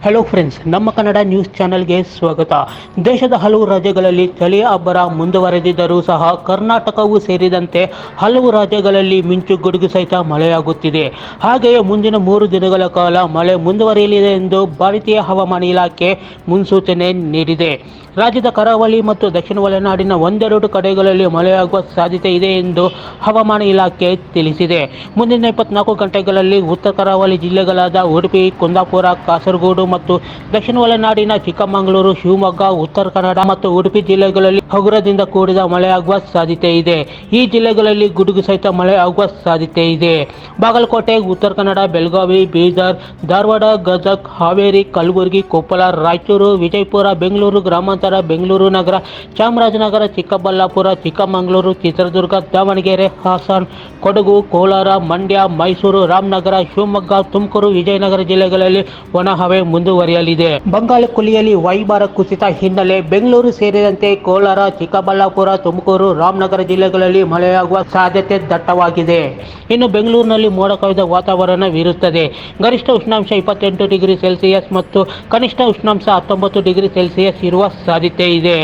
Hello friends ನಮ್ಮ Kannada news ಚಾನೆಲ್ಗೆ ಸ್ವಾಗತ. ದೇಶದ ಹಲವು ರಾಜ್ಯಗಳಲ್ಲಿ ಚಳಿಯ ಅಬ್ಬರ ಮುಂದುವರೆದಿದ್ದರೂ ಸಹ ಕರ್ನಾಟಕವೂ ಸೇರಿದಂತೆ ಹಲವು ರಾಜ್ಯಗಳಲ್ಲಿ ಮಿಂಚು ಗುಡುಗು ಸಹಿತ ಮಳೆಯಾಗುತ್ತಿದೆ. ಹಾಗೆಯೇ ಮುಂದಿನ ಮೂರು ದಿನಗಳ ಕಾಲ ಮಳೆ ಮುಂದುವರಿಯಲಿದೆ ಎಂದು ಭಾರತೀಯ ಹವಾಮಾನ ಇಲಾಖೆ ಮುನ್ಸೂಚನೆ ನೀಡಿದೆ. ರಾಜ್ಯದ ಕರಾವಳಿ ಮತ್ತು ದಕ್ಷಿಣ ಒಳನಾಡಿನ ಒಂದೆರಡು ಕಡೆಗಳಲ್ಲಿ ಮಳೆಯಾಗುವ ಸಾಧ್ಯತೆ ಇದೆ ಎಂದು ಹವಾಮಾನ ಇಲಾಖೆ ತಿಳಿಸಿದೆ. ಮುಂದಿನ ಇಪ್ಪತ್ನಾಲ್ಕು ಗಂಟೆಗಳಲ್ಲಿ ಉತ್ತರ ಕರಾವಳಿ ಜಿಲ್ಲೆಗಳಾದ ಉಡುಪಿ, ಕುಂದಾಪುರ, ಕಾಸರಗೋಡು ಮತ್ತು ದಕ್ಷಿಣ ಒಳನಾಡಿನ ಚಿಕ್ಕಮಗಳೂರು, ಶಿವಮೊಗ್ಗ, ಉತ್ತರ ಕನ್ನಡ ಮತ್ತು ಉಡುಪಿ ಜಿಲ್ಲೆಗಳಲ್ಲಿ ಹಗುರದಿಂದ ಕೂಡಿದ ಮಳೆಯಾಗುವ ಸಾಧ್ಯತೆ ಇದೆ. ಈ ಜಿಲ್ಲೆಗಳಲ್ಲಿ ಗುಡುಗು ಸಹಿತ ಮಳೆ ಆಗುವ ಸಾಧ್ಯತೆ ಇದೆ. ಬಾಗಲಕೋಟೆ, ಉತ್ತರ ಕನ್ನಡ, ಬೆಳಗಾವಿ, ಬೀದರ್, ಧಾರವಾಡ, ಗದಗ್, ಹಾವೇರಿ, ಕಲಬುರಗಿ, ಕೊಪ್ಪಳ, ರಾಯಚೂರು, ವಿಜಯಪುರ, ಬೆಂಗಳೂರು, ಗ್ರಾಮಾಂತರ, ಬೆಂಗಳೂರು ನಗರ, ಚಾಮರಾಜನಗರ, ಚಿಕ್ಕಬಳ್ಳಾಪುರ, ಚಿಕ್ಕಮಗಳೂರು, ಚಿತ್ರದುರ್ಗ, ದಾವಣಗೆರೆ, ಹಾಸನ್, ಕೊಡಗು, ಕೋಲಾರ, ಮಂಡ್ಯ, ಮೈಸೂರು, ರಾಮನಗರ, ಶಿವಮೊಗ್ಗ, ತುಮಕೂರು, ವಿಜಯನಗರ ಜಿಲ್ಲೆಗಳಲ್ಲಿ ಒಣಹವೆ ಮುಂದುವರಿಯಲಿದೆ. ಬಂಗಾಳ ಕೊಲ್ಲಿಯಲ್ಲಿ ವಾಯುಭಾರ ಕುಸಿತ ಹಿನ್ನೆಲೆ ಬೆಂಗಳೂರು ಸೇರಿದಂತೆ ಕೋಲಾರ, ಚಿಕ್ಕಬಳ್ಳಾಪುರ, ತುಮಕೂರು, ರಾಮನಗರ ಜಿಲ್ಲೆಗಳಲ್ಲಿ ಮಳೆಯಾಗುವ ಸಾಧ್ಯತೆ ದಟ್ಟವಾಗಿದೆ. ಇನ್ನು ಬೆಂಗಳೂರಿನಲ್ಲಿ ಮೋಡ ಕವಿದ ವಾತಾವರಣವಿರುತ್ತದೆ ಗರಿಷ್ಠ ಉಷ್ಣಾಂಶ ಇಪ್ಪತ್ತೆಂಟು ಡಿಗ್ರಿ ಸೆಲ್ಸಿಯಸ್ ಮತ್ತು ಕನಿಷ್ಠ ಉಷ್ಣಾಂಶ ಹತ್ತೊಂಬತ್ತು ಡಿಗ್ರಿ ಸೆಲ್ಸಿಯಸ್ ಇರುವ ಸಾಧ್ಯತೆ ಇದೆ.